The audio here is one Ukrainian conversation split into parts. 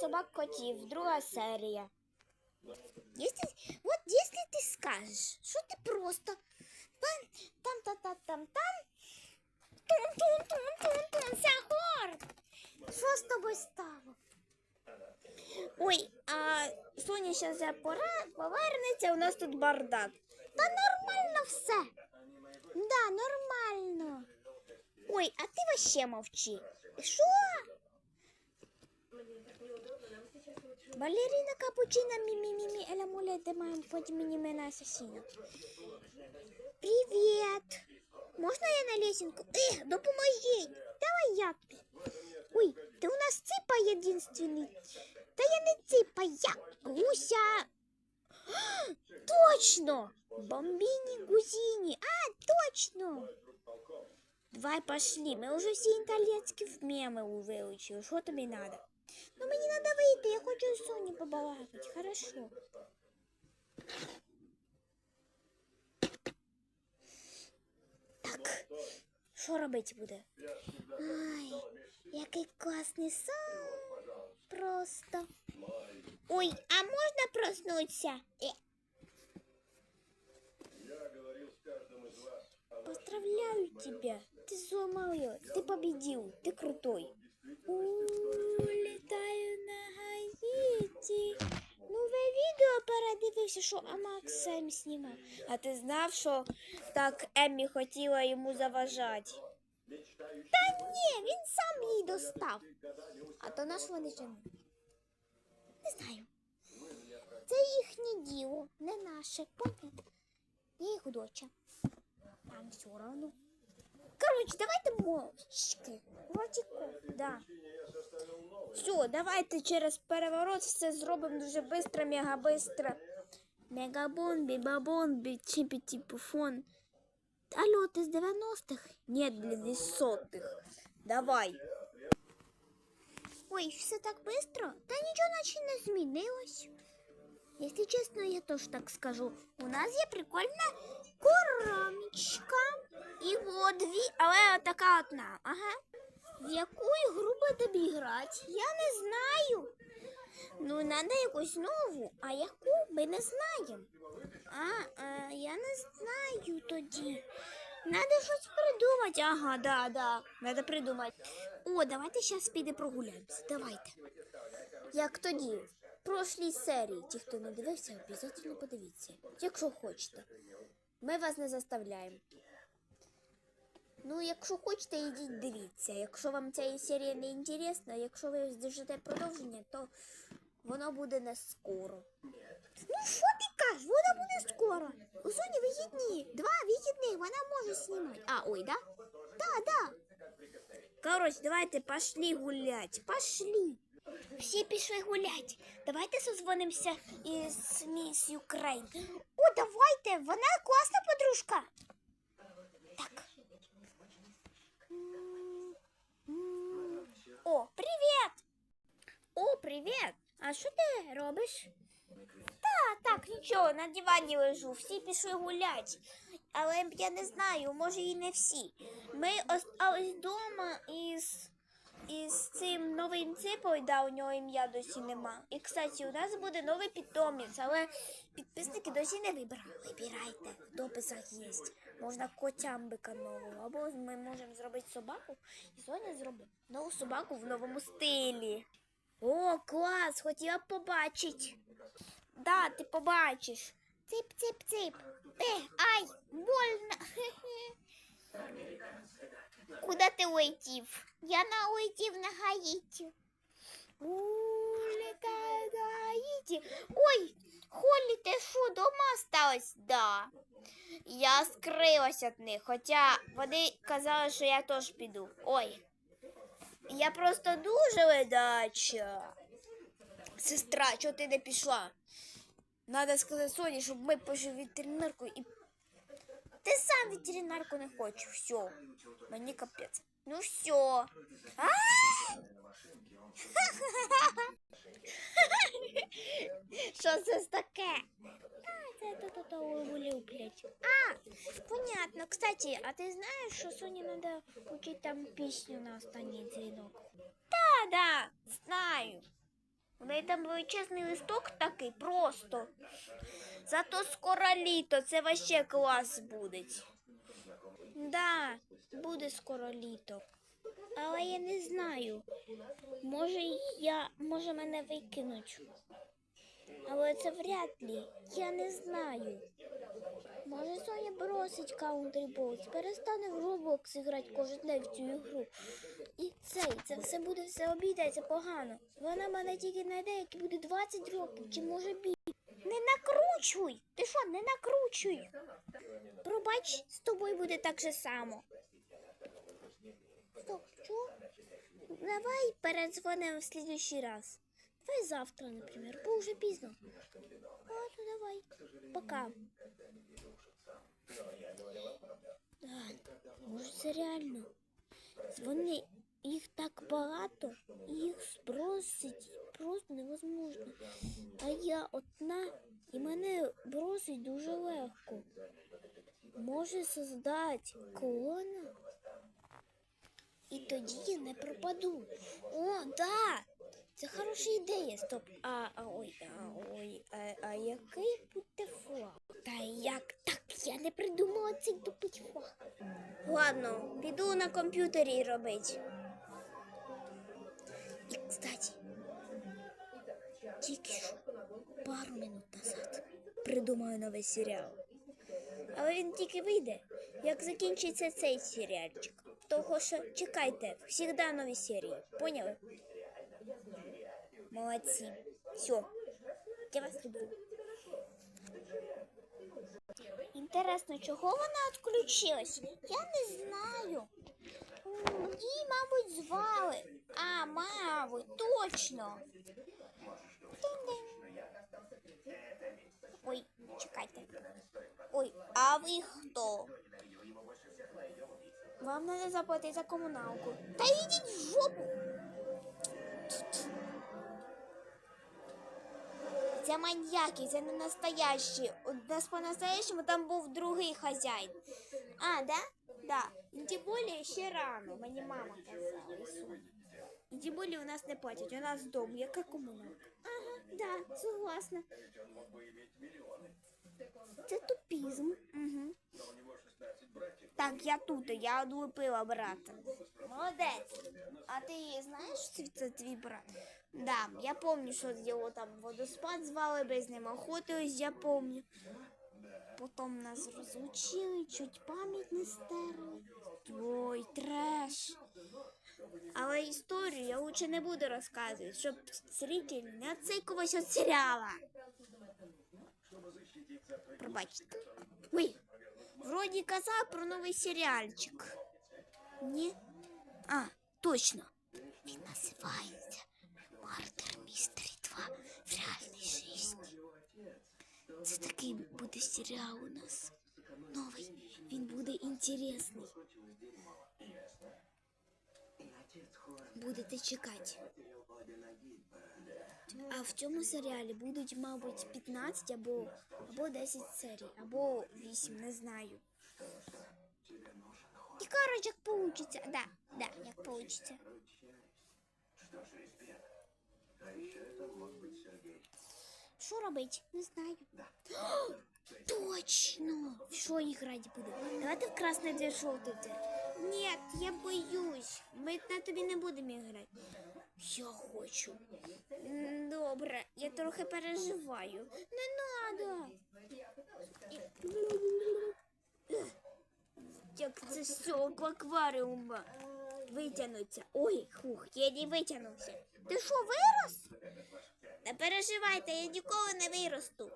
собак котів, друга серія. Если, вот если ты скажешь, что ты просто там там там там там тун тун тун тун тун Сахар! Що з тобою стало? Ой, а Соня зараз повернеться, у нас тут бардак. Та нормально все. Да, нормально. Ой, а ти вообще мовчи. Що? Балерина капучина мі-мі-мі-мі еля муля де маємо потім мені мене асасіна. Привіт. Можна я на лесенку? Ех, допоможіть. Давай я. тобі. Ой, ти у нас ципа єдинственний. Та я не ципа, я гуся. Точно! Бомбини гузини. А, точно! Давай пошли. Ми вже всі італійські меми вивчили. Що тобі надо? Ну мені надо вийти, я хочу з Соні побалакати. Хорошо. Так, що робити буде? Ай, який класний сон. Просто. Ой, а можна проснутися? Е. Поздравляю тебя. Ты сломал ее. Ты победил. Ты крутой. Улетаю на Гаїті. Нове відео передивився, що Амак сам знімав. А ти знав, що так Еммі хотіла йому заважати? Та ні, він сам її достав. А то наш вони жену. Не знаю. Це їхнє діло, не наше. Понял? Я їх доча. Нам все равно. Короче, давайте мовчки. Ватіко, да. Все, давайте через переворот все зробимо дуже быстро, мега быстро. Мегабомбі, бабомбі, чіпі типуфон. Алло, ти з 90-х? Нет, блін, із сотих. Давай. Ой, все так быстро? Та нічого наче не змінилось. Якщо чесно, я теж так скажу. У нас є прикольна коромічка. І було дві, але така одна. Ага. В яку ігру би тобі грати? Я не знаю. Ну, треба якусь нову, а яку ми не знаємо. А, а я не знаю тоді. Надо щось придумати. Ага, да, да. Надо придумати. О, давайте зараз піде прогуляємося. Давайте. Як тоді? В прошлій серії. Ті, хто не дивився, обов'язково подивіться. Якщо хочете. Ми вас не заставляємо. Ну, якщо хочете, йдіть дивіться. Якщо вам ця серія не інтересна, якщо ви здержите продовження, то воно буде не скоро. Ну, що ти кажеш? Воно буде скоро. У Соні вихідні. Два вихідних, вона може знімати. А, ой, да? Да, да. Короче, давайте пошли гулять. Пошли. Всі пішли гулять. Давайте созвонимося із міс Юкрейн. О, давайте, вона класна подружка. Так. М, м. О, привіт! О, привіт! А що ти робиш? Та, так, нічого, на дивані лежу, всі пішли гулять. Але я не знаю, може і не всі. Ми остались вдома із, із цим новим ципою, да, у нього ім'я досі нема. І, кстати, у нас буде новий питомець, але підписники досі не вибрали. Вибирайте, в дописах є. Можна котямбика нового, або ми можемо зробити собаку, і Соня зробить нову собаку в новому стилі. О, клас! Хотіла б побачити. Да, ти побачиш. Е, ай, больно. Куда ти улетів? Я на улетів на Гаїті. Улетаю на Гаїті. Ой, Холі, ти що, дома осталась? Да. Я скрилась від них, хоча вони казали, що я теж піду. Ой. Я просто дуже ледача. Сестра, чого ти не пішла? Надо сказати Соні, щоб ми пішли в ветеринарку і. Ти сам ветеринарку не хочеш. Все. Мені капець. Ну все. Що це таке? То то улюблять. А, понятно. Кстати, а ти знаєш, що Соні треба учити там пісню на останній дзвінок? Да, да, знаю. неї там величезний листок такий просто. Зато скоро літо, це вообще клас буде. Да, буде скоро літо. Але я не знаю. Може, я, може мене викинуть. Але це вряд ли. Я не знаю. Може, Соня бросить Country Boats, перестане в Roblox грати кожен день в цю ігру. І це, це все буде все обійдеться погано. Вона мене тільки знайде, як буде 20 років, чи може більше. Не накручуй! Ти що, не накручуй? Пробач, з тобою буде так же само. Стоп, що? Давай передзвонимо в следующий раз. Давай завтра, например, бо вже пізно. Ладно, давай. Пока. Да, може це реально. Вони їх так багато, і їх бросить просто невозможно. А я одна, і мене бросить дуже легко. Може создати колону? І тоді я не пропаду. О, да! Це хороша ідея. Стоп. А, а ой, а ой, а, а який буде флаг? Та як так? Я не придумала цей тупий флаг. Ладно, піду на комп'ютері робити. І, кстати, тільки що пару минут назад придумаю новий серіал. Але він тільки вийде, як закінчиться цей серіальчик. Того що чекайте, завжди нові серії. Поняли? Молодці. Все. Я вас люблю. Інтересно, чого вона відключилась? Я не знаю. Її, мабуть, звали. А, мабуть, точно. Ой, чекайте. Ой, а ви хто? Вам треба заплатити за комуналку. Та йдіть в жопу. Це маньяки, це не настоящі. У нас по-настоящему там був другий хазяїн. А, да? Да. І тим більше ще рано, мені мама казала. і. Тим більше у нас не платять, у нас дом, яка комуналка. Ага, да, согласна. Це тупізм. Угу. Так, я тут, я одлупила брата. Молодець. А ти знаєш, що це твій брат? Да, я помню, що його там водоспад звали, без ним охотились, я помню. Потім нас розлучили, чуть пам'ять не стерли. Ой, треш. Але історію я лучше не буду розказувати, щоб зритель не оцикувався від серіала. Пробачте. Ой, вроді казав про новий серіальчик. Ні? А, точно. Він називається Мартер Містері 2 в реальній житті. Це такий буде серіал у нас. Новий. Він буде інтересний. Будете чекати. А в цьому серіалі будуть, мабуть, 15 або, або 10 серій, або 8, не знаю. І коротше, як получиться. Да, да, як получиться. Що робить? Не знаю. Точно! Що грати буде? Давайте в красне дві жовтий Ні, я боюсь. Ми на тобі не будемо грати. Я хочу. Добре, я трохи переживаю. Не надо. Як це цього акваріума витягнуться. Ой, хух, я не витягнувся. Ти що, вирос? Не переживайте, я ніколи не виросту.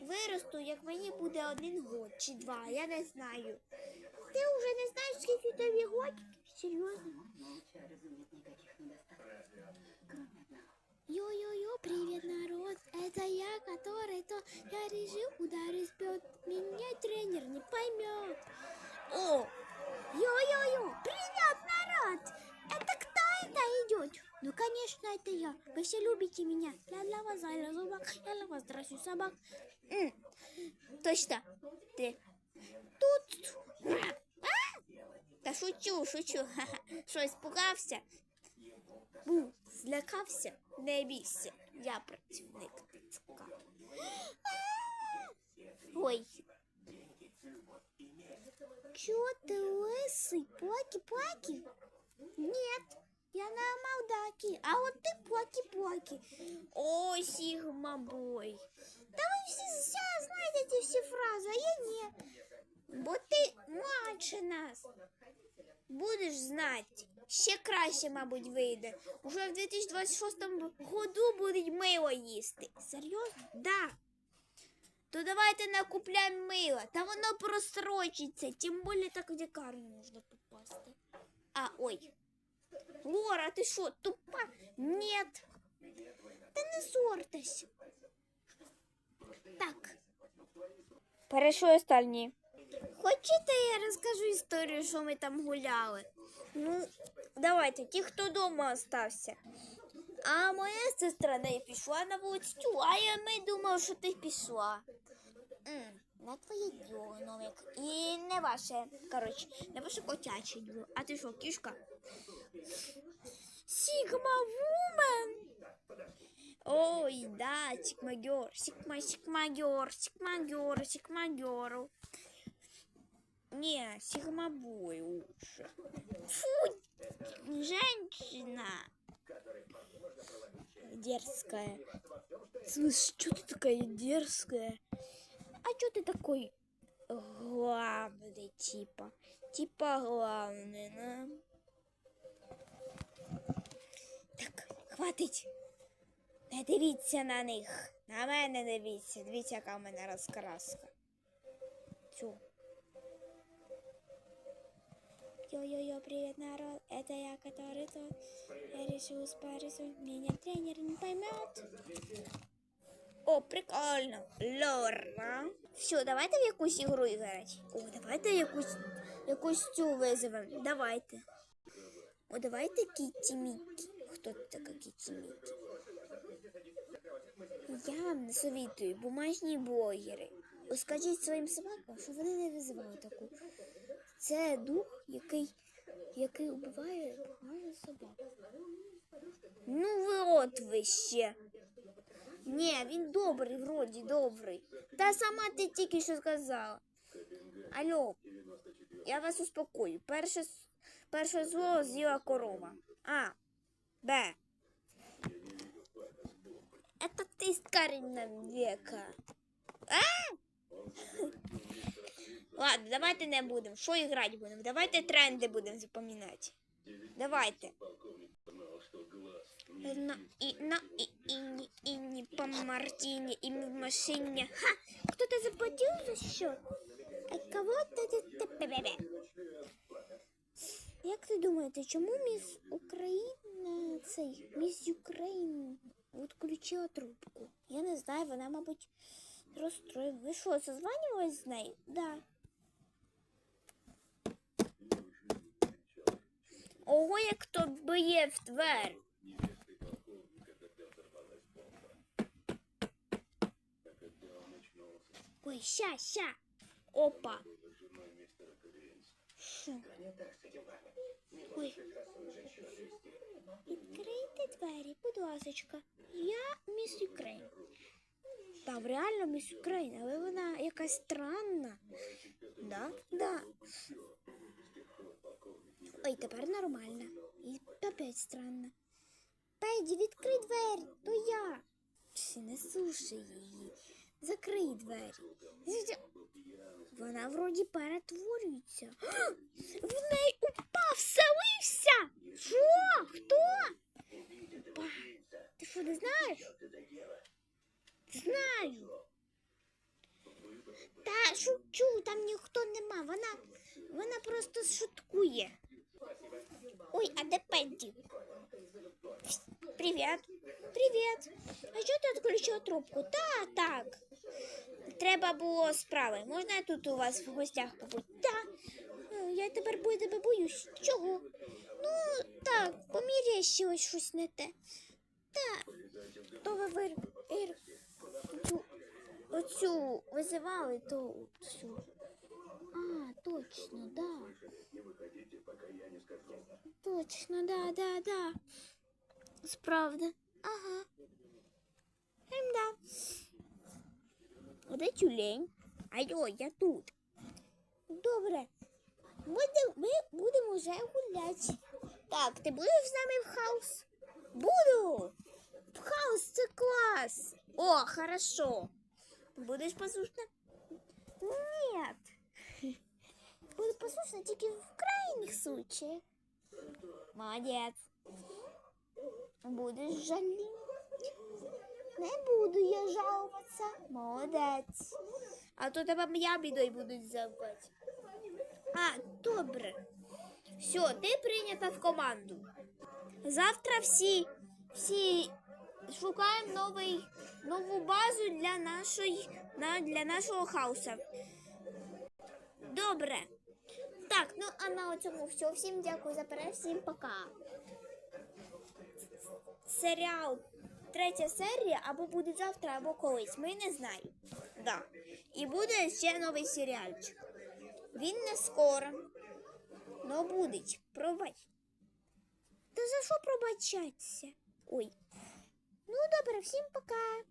Виросту, як мені буде один год чи два, я не знаю. Ти вже не знаєш, скільки тобі годів? Серйозно? Йо-йо-йо, привет, народ! Это я, который то я решил ударить спет. Меня тренер не поймет. О, йо-йо-йо, привет, народ! Это кто это идет? Ну, конечно, это я. Вы все любите меня. Я для вас зайла зубак, я для вас драсю собак. М, Точно, ты тут. А? Та шучу, шучу. Ха-ха. Що, испугався? Бу, Злякався? Не бійся. Я працівник ТЦК. Ой. Чё ты лысый? Плаки-плаки? Нет, я на Молдаки, а вот ты плаки-плаки. О, Сигма Бой. Да вы все, все знаете эти все фразы, а я нет. Бо ти младше нас. Будеш знати. Ще краще, мабуть, вийде. Уже в 2026 году будуть мило їсти. Серйозно? Да. То давайте накупляємо мило. Та воно просрочиться. Тим більше так в лікарню можна попасти. А, ой. Лора, ти що, тупа? Нет. Та не сортась. Так. Перейшли останні. Хочете, я розкажу історію, що ми там гуляли? Ну, давайте, ті, хто вдома остався. А моя сестра не пішла на вулицю, а я ми думав, що ти пішла. М, Не твоє діло, Новик. І не ваше, коротше, не ваше котяче діло. А ти що, кішка? Сігма вумен! Ой, да, сігмагьор, сігма, сігмагьор, сігмагьор, сігмагьор. Не, сигмобой лучше. Фу, женщина. Дерзкая. Слышь, что ты такая дерзкая? А что ты такой главный, типа? Типа главный, да? Так, хватить. Не дивіться на них. На мене дивіться. Дивіться, яка в мене розкраска. Цю. Йо-йо-йо, привет, народ. Это я, который тот. Я решил спариться. Меня тренер не поймет. О, прикольно. Лора. Все, давайте в якусь ігру грати. О, давайте якусь, якусь цю визовемо. Давайте. О, давайте Кітті Міккі. Хто це така Кітті Міккі? Я вам не совітую, бумажні блогери. Скажіть своїм собакам, що вони не визивали таку. Це дух, який, який убиває бумажну собаку. Ну ви от ви ще. Ні, він добрий, вроді добрий. Та сама ти тільки що сказала. Алло, я вас успокою. Перше, перше зло з'їла корова. А, Б. Это ты из Карина века. А? Ладно, давайте не будемо. Що грати будемо? Давайте тренди будемо запам'ятати. Давайте. На, и, на, и, и, не, и не по Мартине, и в машине. Ха! Кто-то заплатил за счет? А кого-то... Як ви думаєте, чому міс Україна цей міс Україн відключила трубку? Я не знаю, вона, мабуть, розстроїла. Ви що, созванювались з нею? Да. Ого, як хто б'є в двері. Ой, ща, ща. Опа. Ой. Відкрийте двері, будь ласочка. Я міс Юкрейн. Там реально міс Юкрейн, але вона якась странна. Да? Да. Ой, тепер нормально. І опять странно. Педі, відкрий двері, то я. Чи не слушай її. Закрий двері. Вона вроді перетворюється. В неї упав, вселився. Що? Хто? Па, Ти що не знаєш? Знаю. Та шучу, там ніхто нема. Вона, вона просто шуткує. Пенті? Привіт. Привіт. А що ти відключила трубку? Та, так. Треба було справи. Можна я тут у вас в гостях побути? Так. Е, Я тепер тебе боюсь. Чого? Ну, так, помірящилось щось не те. Так. То ви вир... ір- цю- оцю визивали, то цю. А, точно, да. Точно, да, да, да. Справді. Ага. Ем, да. Де тюлень? Алло, я тут. Добре. Буде, ми будемо вже гуляти. Так, ти будеш з нами в хаус? Буду. В хаус це клас. О, хорошо. Будеш послушна? Нет. Буду послушна тільки в крайніх случаях. Молодець. Будеш жаліти? Не буду я жалуватися. Молодець. А то тебе я бідою будуть забити. А, добре. Все, ти прийнята в команду. Завтра всі, всі шукаємо новий, нову базу для нашої, для нашого хаоса. Добре. Так, ну а на цьому все. Всім дякую за перегляд, всім пока. Серіал третя серія або буде завтра, або колись. Ми не знаємо. Да. І буде ще новий серіальчик. Він не скоро. Но буде. Пробач. Та за що пробачатися? Ой. Ну, добре, всім пока.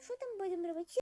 Що там будемо робити?